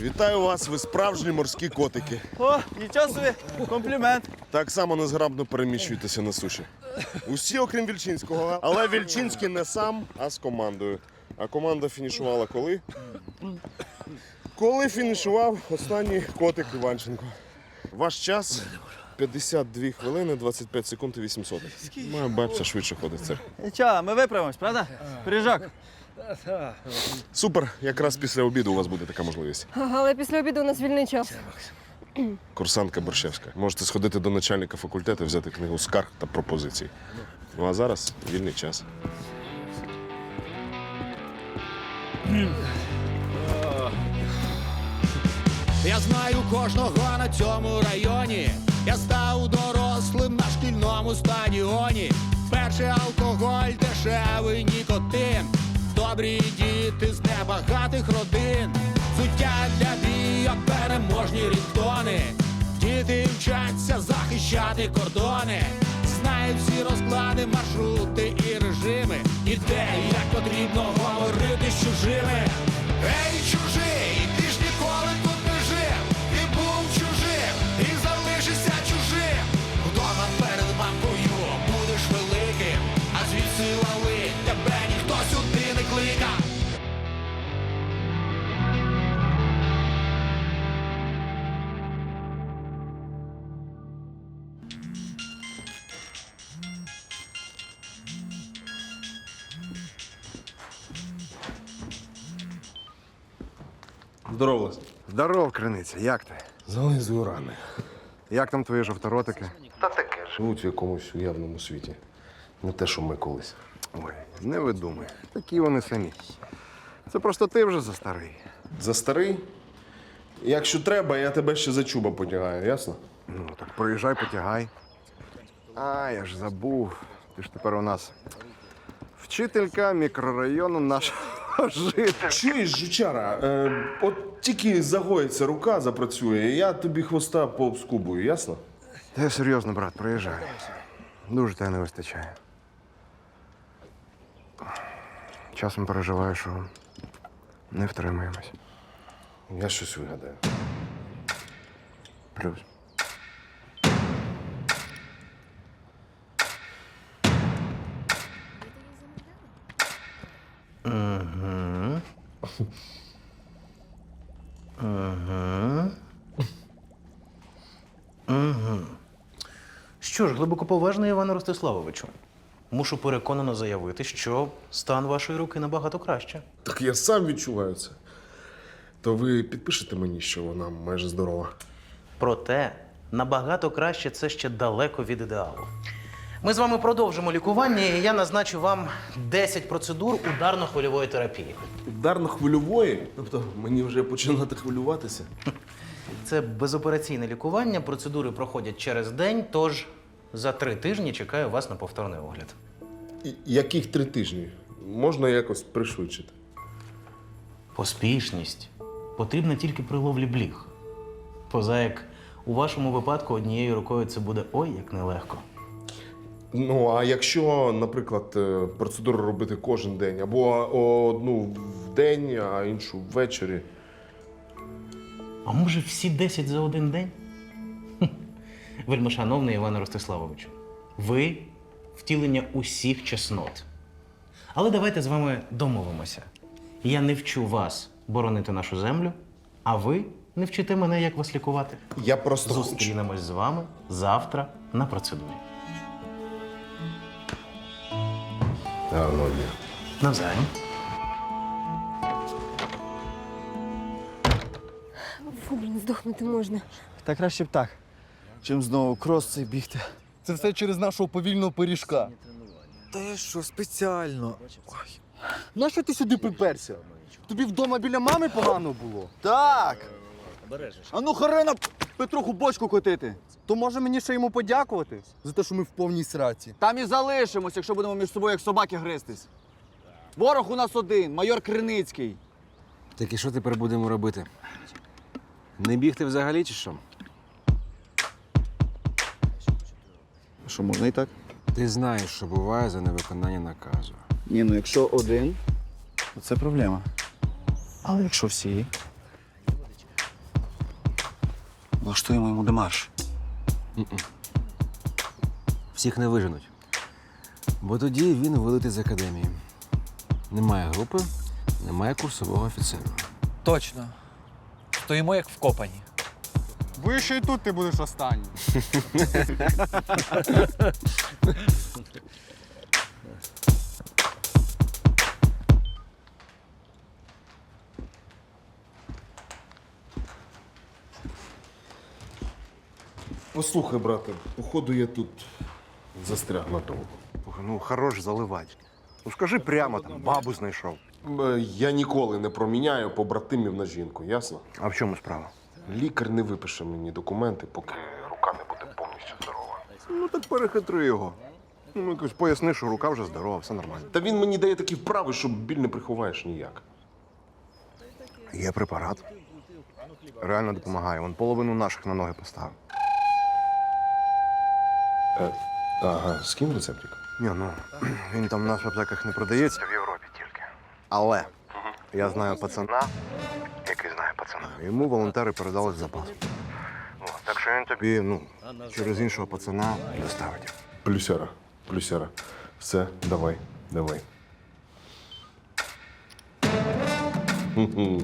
Вітаю вас, ви справжні морські котики. О, нічого собі, комплімент. Так само незграбно переміщуєтеся на суші. Усі, окрім Вільчинського, але Вільчинський не сам, а з командою. А команда фінішувала коли? Коли фінішував останній котик Іванченко. Ваш час 52 хвилини, 25 секунд і 8 сотих. Моя бабця швидше ходить. Це. Нічого, ми виправимось, правда? Пиріжок. Супер, якраз після обіду у вас буде така можливість. Але після обіду у нас вільний час. Курсантка Борщевська. Можете сходити до начальника факультету, взяти книгу скарг та пропозицій. Ну а зараз вільний час. Я знаю кожного на цьому районі. Я став дорослим на шкільному стадіоні. Перший алкоголь, дешевий нікотин. Добрі діти з небагатих родин. Суття для бійок, переможні рідтони. Діти вчаться захищати кордони. Знають всі розклади, маршрути і режими. І де як потрібно говорити з чужими. Ей, чужий, Здорово, Лес. Здоров, криниця, як ти? Зализую рани. Як там твої жовторотики? Живуть в якомусь уявному світі. Не те, що ми колись. Ой, не видумай. Такі вони самі. Це просто ти вже за старий. За старий. Якщо треба, я тебе ще за чуба потягаю, ясно? Ну, так проїжджай, потягай. А, я ж забув. Ти ж тепер у нас вчителька мікрорайону нашого жителя. Чуєш, жучара, е, от тільки загоїться рука, запрацює, я тобі хвоста пообскубую, ясно? Та я серйозно, брат, проїжджай. Дуже тебе не вистачає. Часом переживаю, що не втримаємось. Я щось вигадаю. Плюс. Що ж, глибокоповажний Іване Ростиславовичу, мушу переконано заявити, що стан вашої руки набагато краще. Так я сам відчуваю це. То ви підпишете мені, що вона майже здорова. Проте набагато краще це ще далеко від ідеалу. Ми з вами продовжимо лікування, і я назначу вам 10 процедур ударно-хвильової терапії. Ударно-хвильової? Тобто мені вже починати хвилюватися. Це безопераційне лікування. Процедури проходять через день, тож за три тижні чекаю вас на повторний огляд. І яких три тижні? Можна якось пришвидшити. Поспішність потрібна тільки при ловлі бліг. Поза як у вашому випадку однією рукою це буде ой як нелегко. Ну, а якщо, наприклад, е, процедуру робити кожен день, або одну в день, а іншу ввечері. А може всі 10 за один день? Вельмишановний Іване Ростиславовичу, ви втілення усіх чеснот. Але давайте з вами домовимося. Я не вчу вас боронити нашу землю, а ви не вчите мене, як вас лікувати. Я просто хочу. Зустрінемось з вами завтра на процедурі. Гарного дня. Навзаєм. Фу, блін, здохнути можна. Та краще б так, чим знову крос цей бігти. Це все через нашого повільного пиріжка. Та я що, спеціально. Нащо ти сюди приперся? Тобі вдома біля мами погано було? Так! А ну Харина Петруху бочку котити. То може мені ще йому подякувати за те, що ми в повній сраці. Там і залишимось, якщо будемо між собою як собаки гристись. Ворог у нас один, майор Криницький. Так і що тепер будемо робити? Не бігти взагалі чи що? Що можна і так? Ти знаєш, що буває за невиконання наказу. Ні, ну якщо один, то це проблема. Але якщо всі. Влаштуємо йому демарш. Всіх не виженуть. Бо тоді він вилетить з академії. Немає групи, немає курсового офіцера. Точно. Стоїмо як вкопані. Ви ще й тут ти будеш останній. Послухай, брате, походу я тут застряг надовго. Ну хорош заливати. Ну скажи прямо там, бабу знайшов. Е, Я ніколи не проміняю побратимів на жінку, ясно? А в чому справа? Лікар не випише мені документи, поки рука не буде повністю здорова. Ну так перехитри його. Ну, якось поясни, що рука вже здорова, все нормально. Та він мені дає такі вправи, що біль не приховаєш ніяк. Є препарат. Реально допомагає. Вон половину наших на ноги поставив. Ага, з ким рецептик? Ні, ну він там в нас в аптеках не продається в Європі тільки. Але я знаю пацана, пацана. Йому волонтери передали з запасу. Ну, так що він тобі, ну, через іншого пацана доставить. Плюсера, плюсера. Все, давай, давай. Хм-хм.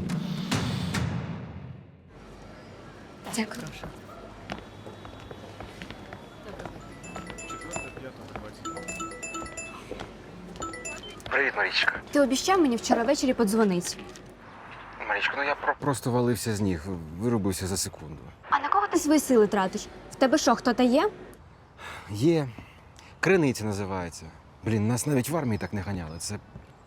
Дякую. Привіт, Марічка. Ти обіцяв мені вчора ввечері подзвонити. Марічка, ну я про. Просто валився з ніг, вирубився за секунду. А на кого ти свої сили тратиш? В тебе що, хто-то є? Є. Криниця називається. Блін, нас навіть в армії так не ганяли. Це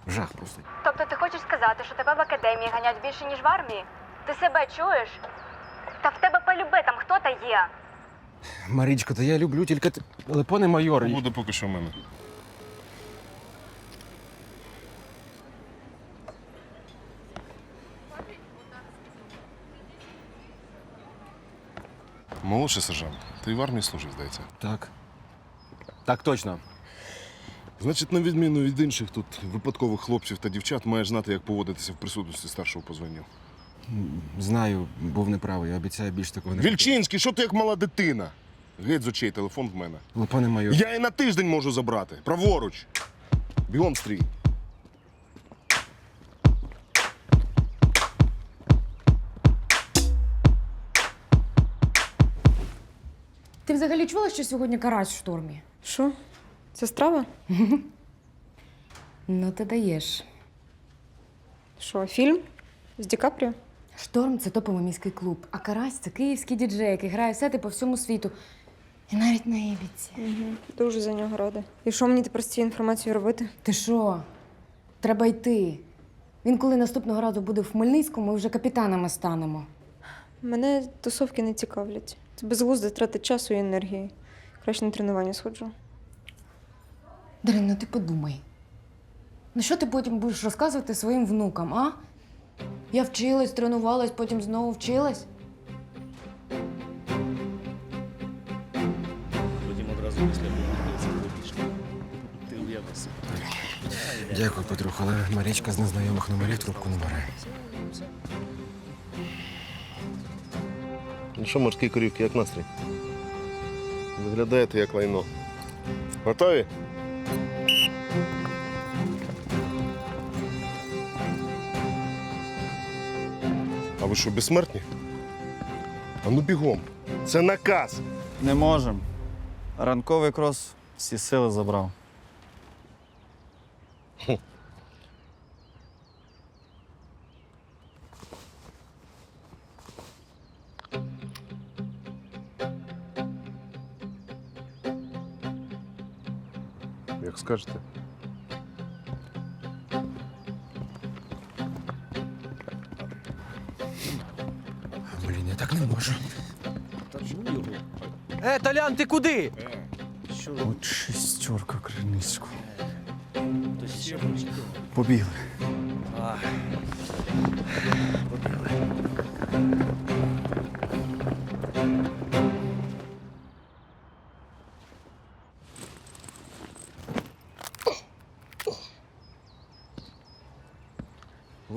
жах просто. Тобто ти хочеш сказати, що тебе в академії ганять більше, ніж в армії? Ти себе чуєш? Та в тебе полюбе там хто-то є. Марічко, та я люблю тільки. ти- Але пане майор. Буде поки що в мене. Молодший сержант, ти в армії служив, здається. Так. Так точно. Значить, на відміну від інших тут випадкових хлопців та дівчат, маєш знати, як поводитися в присутності старшого по званню. Знаю, був неправий, обіцяю більш такого не. Вільчинський, що ти як мала дитина? Геть з очей, телефон в мене. Але пане майор. Я і на тиждень можу забрати. Праворуч. Бігом стрій. Ти взагалі чула, що сьогодні карась в штормі? Що? Це страва? Ну, ти даєш. Що, фільм? З Ді Капріо? Шторм це топовий міський клуб, а карась це київський діджей, який грає сети по всьому світу. І навіть на Ібіці. Угу. Дуже за нього рада. І що мені тепер з цією інформацією робити? Ти що? Треба йти. Він коли наступного разу буде в Хмельницькому, ми вже капітанами станемо. Мене тусовки не цікавлять. Це безглузда трата часу і енергії. Краще на тренування сходжу. Дарин, ну ти подумай. Ну що ти потім будеш розказувати своїм внукам, а? Я вчилась, тренувалась, потім знову вчилась. Дякую, Петрух, але Марічка з незнайомих номерів трубку не бере. Ну що, морські корівки, як настрій? Виглядаєте як лайно. Готові? А ви що, безсмертні? А ну бігом. Це наказ. Не можем. Ранковий крос всі сили забрав. Скажете. Блін, я так не можу. Е, Толян, ти куди? От шестерка Криницьку. Побігли.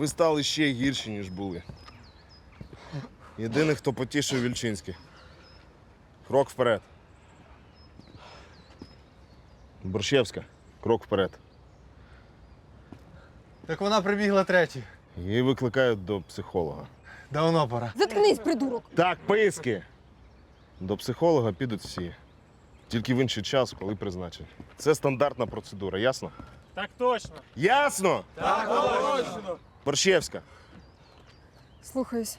Ви стали ще гірші, ніж були. Єдиний, хто потішив Вільчинський. Крок вперед. Борщевська. Крок вперед. Так вона прибігла третій. Її викликають до психолога. Давно пора. Заткнись, придурок! Так, писки! До психолога підуть всі. Тільки в інший час, коли призначать. Це стандартна процедура, ясно? Так точно. Ясно? Так, точно! Борщевська. Слухаюсь.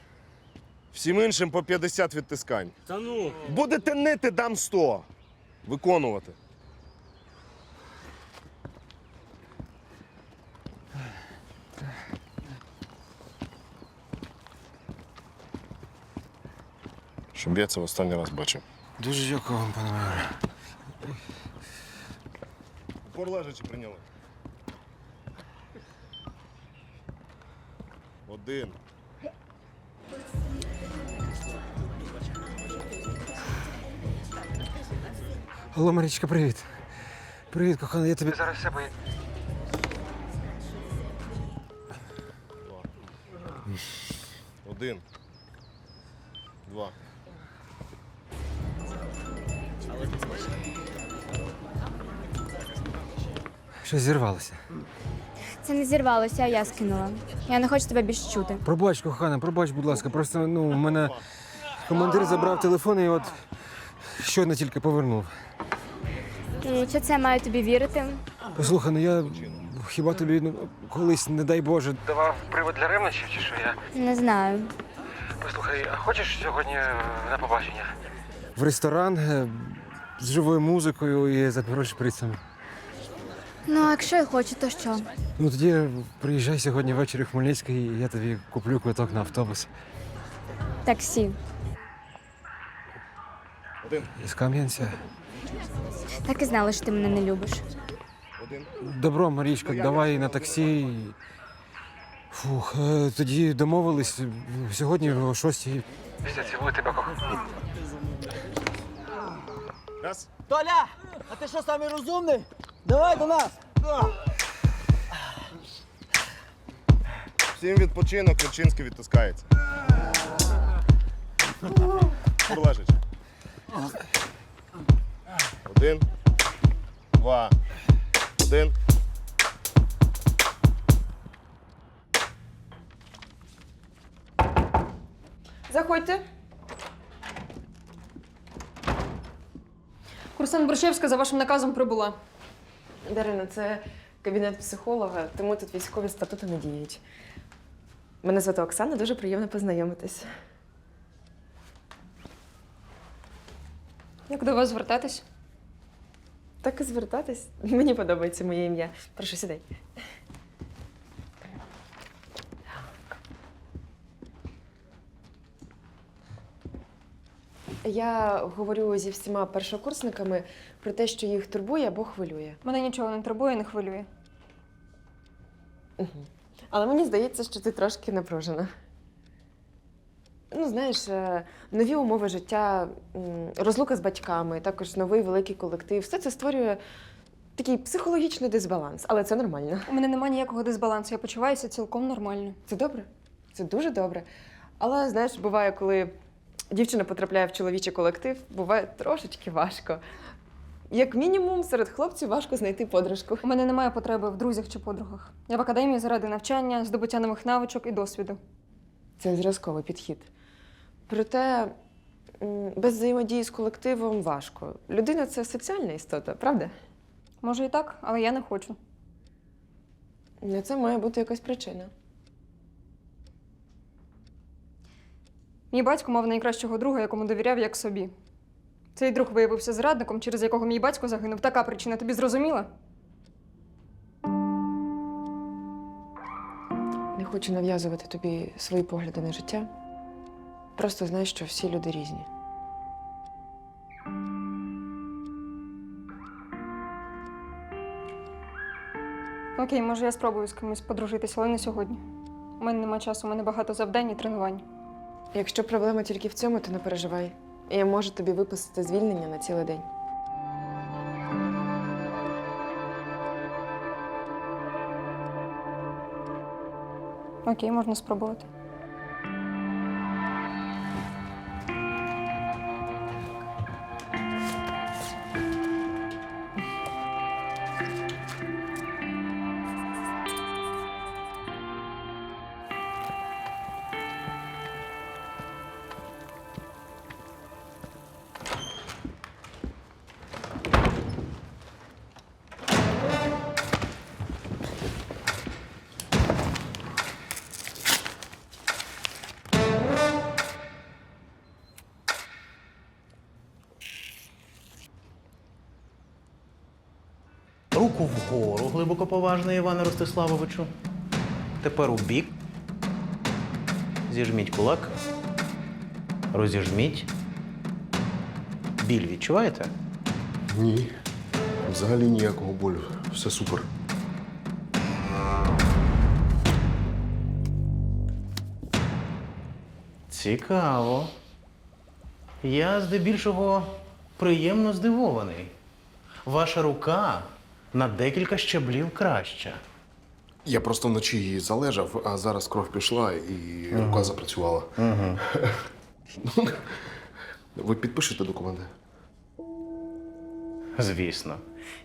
Всім іншим по 50 відтискань. Та ну. Будете нити, дам 100. Виконувати. Щоб я це в останній раз бачив. Дуже дякую вам, пане майоре. Упор лежачи прийняли. Один. Алло, Марічка, привіт. Привіт, кохана, я тобі зараз все поїду. Один. Два. Щось зірвалося. Це не зірвалося, а я скинула. Я не хочу тебе більше чути. Пробач, кохана, пробач, будь ласка. Просто ну, в мене командир забрав телефон і от щойно тільки повернув. І що це маю тобі вірити? Послухай, ну я хіба тобі ну, колись, не дай Боже, давав привод для ревнощів чи що я? Не знаю. Послухай, а хочеш сьогодні на побачення? В ресторан е, з живою музикою і за шприцем. Ну, а якщо я хочу, то що? Ну тоді приїжджай сьогодні ввечері в Хмельницький, і я тобі куплю квиток на автобус. Таксі. Із Кам'янця. Так і знала, що ти мене не любиш. Добро, Марічка, давай на таксі. Фух, е, тоді домовились сьогодні о шостій. Після цілую тебе кохаю. Раз. Толя! А ти що самий розумний? Давай до нас! Всім відпочинок, Вірчинський відтискається. Упор. Один. Два. Один. Заходьте. Курсант Борщевська за вашим наказом прибула. Дарина, це кабінет психолога, тому тут військові статути не діють. Мене звати Оксана, дуже приємно познайомитись. Як до вас звертатись? Так і звертатись. Мені подобається моє ім'я. Прошу, сідай. Я говорю зі всіма першокурсниками про те, що їх турбує або хвилює. Мене нічого не турбує, не хвилює. Угу. Але мені здається, що ти трошки напружена. Ну, знаєш, е, нові умови життя, м, розлука з батьками, також новий великий колектив. Все це створює такий психологічний дисбаланс, але це нормально. У мене немає ніякого дисбалансу, я почуваюся цілком нормально. Це добре, це дуже добре. Але знаєш, буває, коли дівчина потрапляє в чоловічий колектив, буває трошечки важко. Як мінімум, серед хлопців важко знайти подружку. У мене немає потреби в друзях чи подругах. Я в академії заради навчання, здобуття нових навичок і досвіду. Це зразковий підхід. Проте м, без взаємодії з колективом важко. Людина це соціальна істота, правда? Може і так, але я не хочу. На це має бути якась причина. Мій батько мав найкращого друга, якому довіряв як собі. Цей друг виявився зрадником, через якого мій батько загинув. Така причина тобі зрозуміла? Не хочу нав'язувати тобі свої погляди на життя. Просто знай, що всі люди різні. Окей, може, я спробую з кимось подружитися, але не сьогодні. У мене нема часу, у мене багато завдань і тренувань. Якщо проблема тільки в цьому, то не переживай. Я можу тобі виписати звільнення на цілий день. Окей, можна спробувати. Руку вгору, глибоко поважно, Іване Ростиславовичу. Тепер у бік. Зіжміть кулак. Розіжміть. Біль відчуваєте? Ні. Взагалі ніякого болю. Все супер. Цікаво. Я здебільшого приємно здивований. Ваша рука на декілька щаблів краща. Я просто вночі її залежав, а зараз кров пішла і рука запрацювала. Ви підпишете документи? Звісно.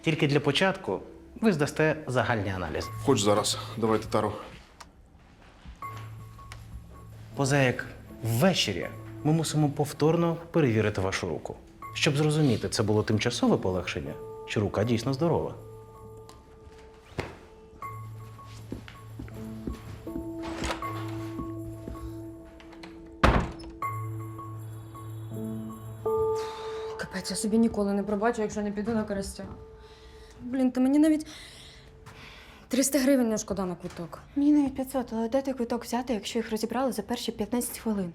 Тільки для початку ви здасте загальний аналіз. Хоч зараз. Давайте тару. Поза як ввечері ми мусимо повторно перевірити вашу руку, щоб зрозуміти, це було тимчасове полегшення, чи рука дійсно здорова. Собі ніколи не пробачу, якщо не піду на користя. Блін, та мені навіть 300 гривень не шкода на квиток. Мені навіть 500, але де той квиток взяти, якщо їх розібрали за перші 15 хвилин?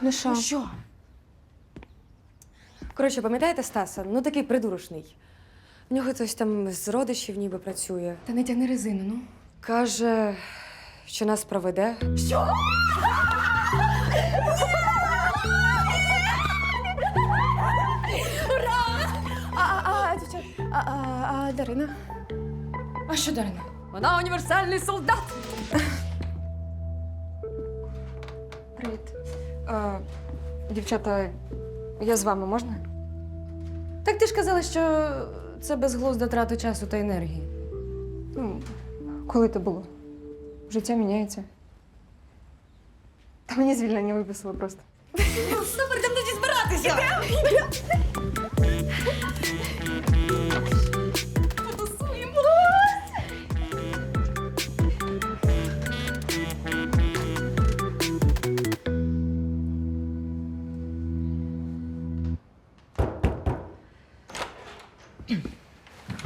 Ну що? Ну що? Коротше, пам'ятаєте Стаса? Ну такий придурочний. В нього хтось там з родичів ніби працює. Та не тягни резину, ну. Каже, що нас проведе. А, а, а, а Дарина? А що Дарина? Вона універсальний солдат. Привіт. А, дівчата, я з вами можна? Так ти ж казала, що це безглузда трата часу та енергії. Ну, коли то було? Життя міняється. Та мені звільнення виписали просто. Супер, там тоді збиратися!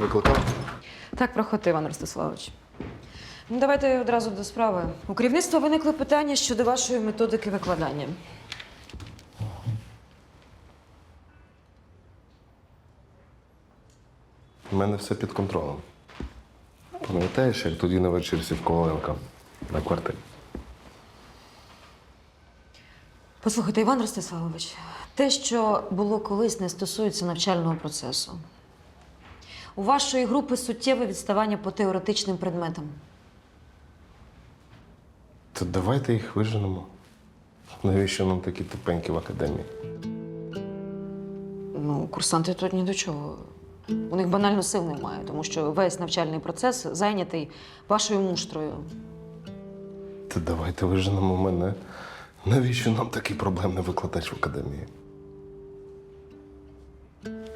Викликав? Так, проходьте, Іван Ростиславович. Ну, давайте одразу до справи. У керівництва виникли питання щодо вашої методики викладання. У мене все під контролем. Пам'ятаєш, як тоді на вечірці в Коваленка на квартирі? Послухайте, Іван Ростиславович, те, що було колись, не стосується навчального процесу. У вашої групи суттєве відставання по теоретичним предметам. То давайте їх виженемо. Навіщо нам такі тупенькі в академії? Ну, курсанти тут ні до чого. У них банально сил немає, тому що весь навчальний процес зайнятий вашою муштрою. Та давайте виженемо мене. Навіщо нам такий проблемний викладач в академії?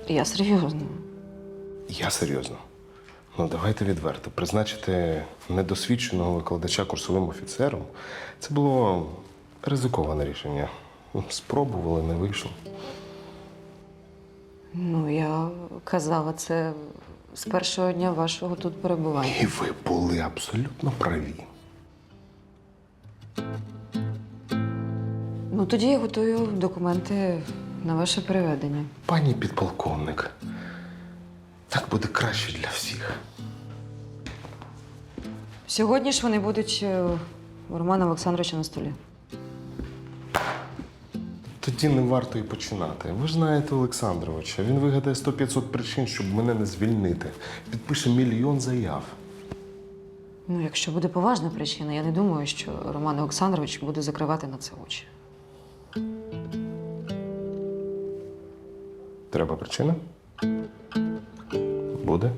Я серйозно. Я серйозно. Ну, давайте відверто. Призначити недосвідченого викладача курсовим офіцером це було ризиковане рішення. Спробували, не вийшло. Ну, я казала це з першого дня вашого тут перебування. І ви були абсолютно праві. Ну тоді я готую документи на ваше переведення. Пані підполковник, так буде краще для всіх. Сьогодні ж вони будуть е, у Романа Олександровича на столі. Тоді не варто і починати. Ви ж знаєте Олександровича. Він вигадає 100-500 причин, щоб мене не звільнити. Підпише мільйон заяв. Ну, якщо буде поважна причина, я не думаю, що Роман Олександрович буде закривати на це очі. Треба причина? Буде.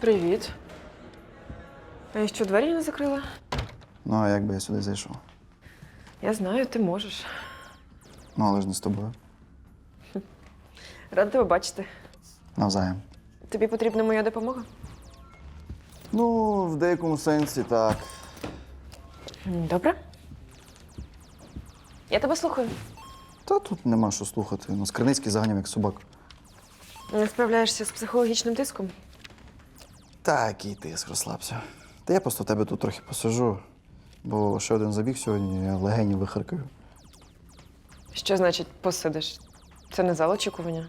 Привіт. А я що, двері не закрила? Ну, а як би я сюди зайшов? Я знаю, ти можеш. Ну, але ж не з тобою. Рада тебе бачити. Навзаєм. Тобі потрібна моя допомога? Ну, в деякому сенсі так. Добре. Я тебе слухаю. Та тут нема що слухати. Ну, Скриницький заганяв як собак. Не справляєшся з психологічним тиском? Так, і тиск, розслабся. Та я просто тебе тут трохи посижу, бо ще один забіг сьогодні, я легені вихаркаю. Що значить посидиш? Це не зал очікування.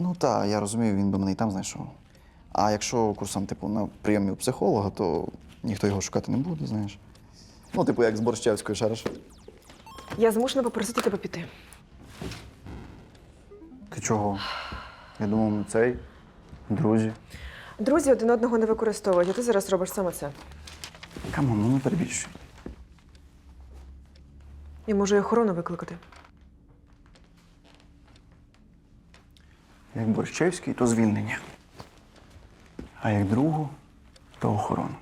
Ну так, я розумію, він би мене і там знайшов. А якщо курсант, типу, на прийомі у психолога, то ніхто його шукати не буде, знаєш. Ну, типу, як з Борщевської шариш. Я змушена попросити тебе піти. Ти чого? Я думав, ми цей, друзі. Друзі один одного не використовують, а ти зараз робиш саме це. Камон, ну не перебільшуй. І можу і охорону викликати. Як Борщевський, то звільнення. А як другу, то охорону.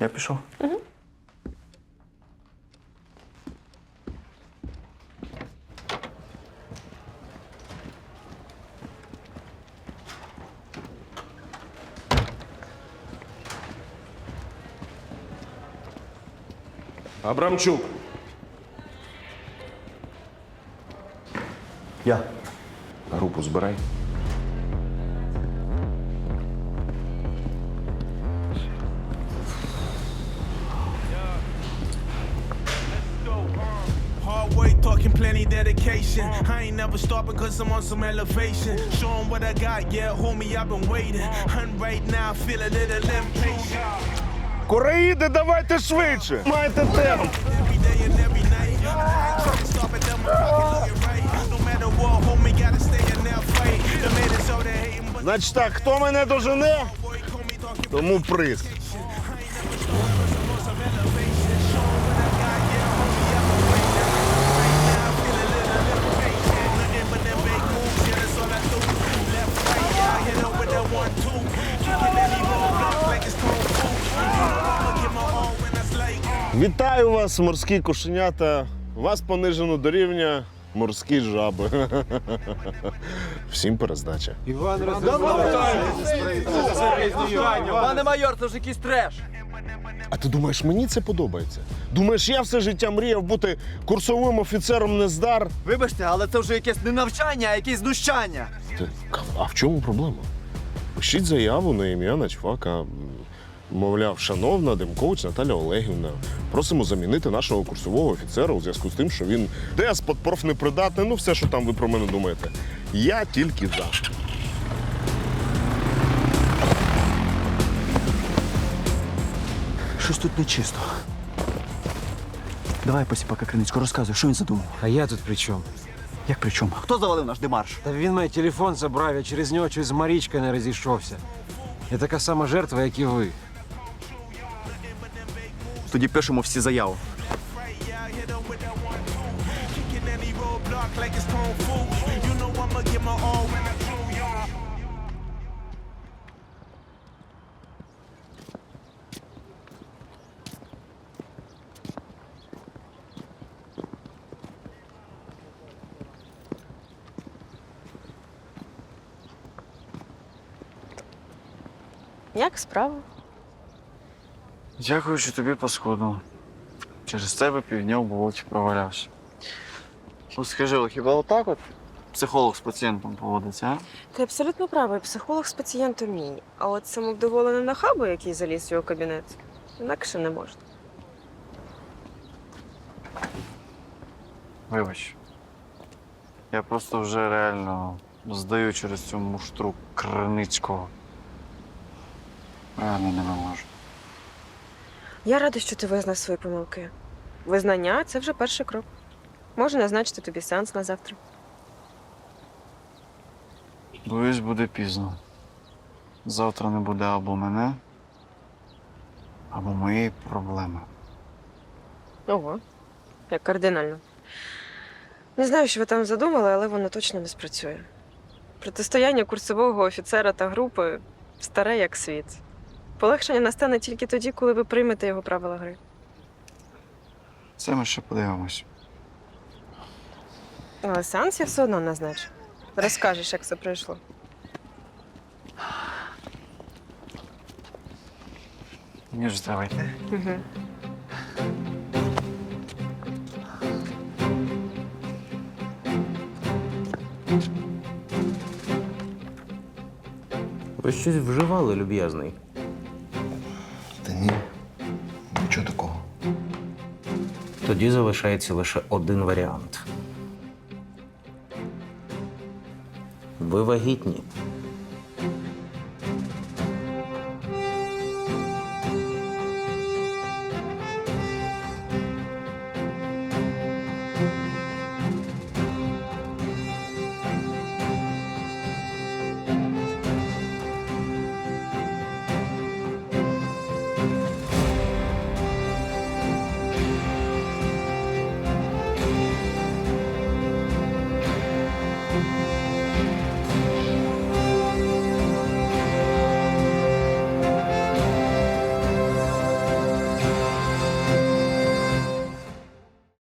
Я пішов. Абрамчук. Я. Групу збирай. Hard work, talking plenty dedication. I ain't never stopping cause I'm on some elevation. Show 'em what I got, yeah, homie, I've been waiting. And right now, feel a little impatient. Кореїди, давайте швидше! Майте темп! Значить так, хто мене дожене, тому to Вітаю вас, морські кошенята. Вас понижено до рівня морські жаби. Всім перездача. Іван Пане майор, це ж якийсь треш. А ти думаєш, мені це подобається? Думаєш, я все життя мріяв бути курсовим офіцером Нездар? Вибачте, але це вже якесь не навчання, а якесь знущання. Ти- А в чому проблема? Пишіть заяву на ім'я Начфака. Мовляв, шановна Демкович Наталя Олегівна, просимо замінити нашого курсового офіцера у зв'язку з тим, що він деспот, профнепридатний, ну все, що там ви про мене думаєте. Я тільки за. Щось тут нечисто. Давай, посіпака Криницько, розказуй, що він задумав. А я тут при чому? Як при чому? Хто завалив наш демарш? Та він мій телефон забрав, я через нього через Марічка не розійшовся. Я така сама жертва, як і ви. Тоді пишемо всі заяву. Як справа? Дякуючи тобі, паскуду. Через тебе півдня в болоті провалявся. Ну скажи, а хіба отак от психолог з пацієнтом поводиться, а? Ти абсолютно правий, психолог з пацієнтом міні. А от самовдоволений нахабу, який заліз в його кабінет, інакше не можна. Вибач. Я просто вже реально здаю через цю муштру Криницького. Реально не можу. Я рада, що ти визнав свої помилки. Визнання це вже перший крок. Можу назначити тобі сеанс на завтра. Боюсь, буде пізно. Завтра не буде або мене, або моєї проблеми. Ого, як кардинально. Не знаю, що ви там задумали, але воно точно не спрацює. Протистояння курсового офіцера та групи старе як світ. Полегшення настане тільки тоді, коли ви приймете його правила гри. Це ми ще подивимось. Але сеанс я все одно назначу. Розкажеш, як це пройшло. Ніж давайте. Угу. Ви щось вживали, люб'язний. Тоді залишається лише один варіант. Ви вагітні.